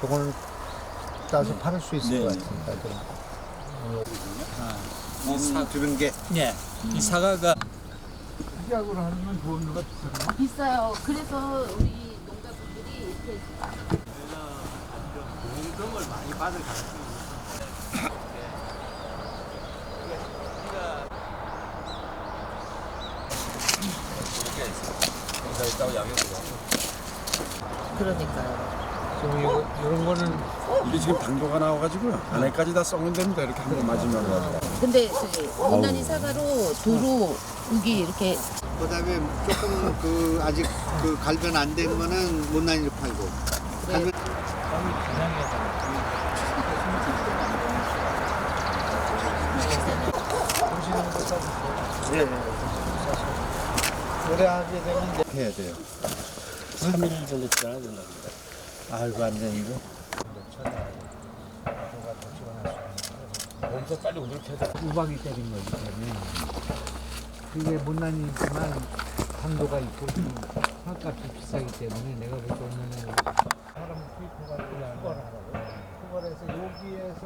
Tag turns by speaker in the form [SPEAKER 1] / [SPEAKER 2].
[SPEAKER 1] 저걸 따서 팔을 수 있을
[SPEAKER 2] 네.
[SPEAKER 1] 것 같으니까 좀.
[SPEAKER 2] 이사 들은 게
[SPEAKER 3] 예. 이 사과가
[SPEAKER 1] 특약으로 하는 건 보험료가 비싸나?
[SPEAKER 4] 비싸요. 그래서 우리 농가분들이 이렇게
[SPEAKER 2] 공금을 많이 받을 가능성이
[SPEAKER 4] 그러니까요.
[SPEAKER 1] 지금 이거, 이런 거는
[SPEAKER 5] 이게 지금 당도가 나와가지고 안에까지 다 썩는 됩니다. 이렇게 한 번 맞으면.
[SPEAKER 4] 근데 저기 못난이 사과로 도로 여기 이렇게
[SPEAKER 6] 그다음에 조금 그 아직 그 갈변 안 된 거는 못난이로 팔고 갈변
[SPEAKER 1] 보시는 거 써주세요. 네. 오래 하게 되면 이제 해야 돼요.
[SPEAKER 3] 3일 정도 지나야 된다.
[SPEAKER 1] 아이고 안 되는데.
[SPEAKER 3] 먼저 빨리 우렇게 해서
[SPEAKER 1] 우박이 때린 거기 때문에 그게 못난이지만 강도가 있고 화값이 비싸기 때문에 내가 볼때 오늘 사람 투입해가지고 투과를 하라고. 투과를 해서 여기에서